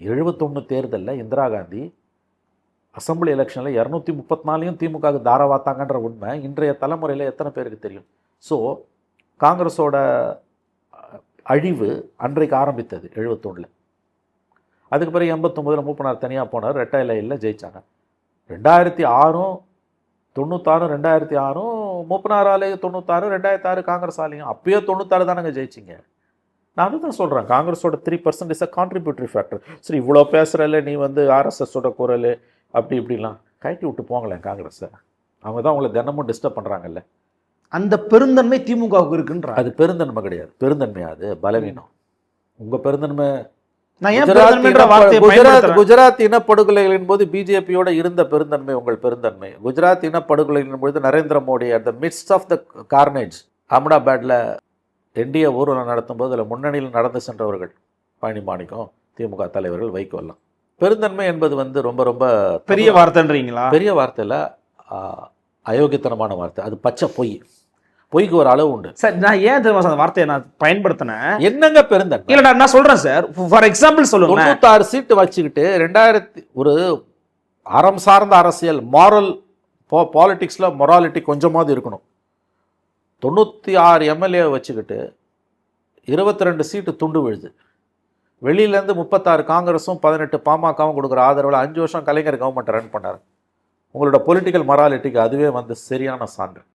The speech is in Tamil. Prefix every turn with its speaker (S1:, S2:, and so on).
S1: எழுபத்தொன்று தேர்தலில் இந்திரா காந்தி அசம்பிளி எலெக்ஷனில் இரநூத்தி முப்பத்தினாலையும் திமுக திமுகவுக்கு உண்மை இன்றைய தலைமுறையில் எத்தனை பேருக்கு தெரியும்? ஸோ காங்கிரஸோட அழிவு அன்றைக்கு ஆரம்பித்தது எழுபத்தொன்னில். அதுக்கு பிறகு எண்பத்தொம்போதில் மூப்பனார் தனியாக போனார் ரெட்டை இலையில் ஜெயித்தாங்க ரெண்டாயிரத்தி ஆறும் தொண்ணூத்தாறும் ரெண்டாயிரத்தி ஆறும் மூப்பனாராலே தொண்ணூத்தாறு ரெண்டாயிரத்தி ஆறு காங்கிரஸ் ஆலையும் அப்பயே தொண்ணூத்தாறு தானங்க ஜெயிச்சிங்க. நான் அதுதான் சொல்கிறேன் காங்கிரஸோட three percent is a contributory factor சரி இவ்வளோ பேசுகிறல நீ வந்து ஆர்எஸ்எஸோட குரல் அப்படி இப்படிலாம். கழட்டி விட்டு போங்களேன் காங்கிரஸை. அவங்க தான் உங்களை தினமும் டிஸ்டர்ப் பண்ணுறாங்கல்ல
S2: அந்த பெருந்தன்மை திமுகவுக்கு இருக்குன்ற?
S1: அது பெருந்தன்மை கிடையாது. பெருந்தன்மை அது பலவீனம். உங்கள் பெருந்தன்மை குஜராத் குஜராத் இனப்படுகொலைகளின் போது பிஜேபியோட இருந்த பெருந்தன்மை உங்கள் பெருந்தன்மை. குஜராத் இனப்படுகொலைகளின் பொழுது Narendra Modi at the midst of the carnage அகமதாபாத்ல NDA ஊர்வலம் நடத்தும் போது அதில் முன்னணியில் நடந்து சென்றவர்கள் பழனி மாணிக்கம் திமுக தலைவர்கள் வைகோலாம் பெருந்தன்மை என்பது வந்து ரொம்ப ரொம்ப
S2: பெரிய வார்த்தைன்றீங்களா?
S1: பெரிய வார்த்தையில் அயோக்கியத்தனமான வார்த்தை. அது பச்சை பொய். பொய்க்கு ஒரு அளவு உண்டு.
S2: சார் நான் ஏன் தெரியுமா சார் அந்த வார்த்தையை நான் பயன்படுத்தினேன்?
S1: என்னங்க பெருந்தன்மை?
S2: இல்லடா நான் சொல்றேன் சார். ஃபார் எக்ஸாம்பிள் சொல்லுங்க
S1: தொண்ணூத்தாறு சீட்டு வச்சுக்கிட்டு ரெண்டாயிரத்தி ஒரு அறம் சார்ந்த அரசியல் மாரல் பாலிட்டிக்ஸில் மொராலிட்டி கொஞ்சமாவது இருக்கணும். தொண்ணூற்றி ஆறு எம்எல்ஏ வச்சுக்கிட்டு இருபத்தி ரெண்டு சீட்டு துண்டு விழுது. வெளியிலேருந்து முப்பத்தாறு காங்கிரஸும் பதினெட்டு பாமகவும் கொடுக்குற ஆதரவில் அஞ்சு வருஷம் கலைஞர் கவர்மெண்ட் ரன் பண்ணார். உங்களோட பொலிட்டிக்கல் மொராலிட்டிக்கு அதுவே வந்து சரியான சான்று.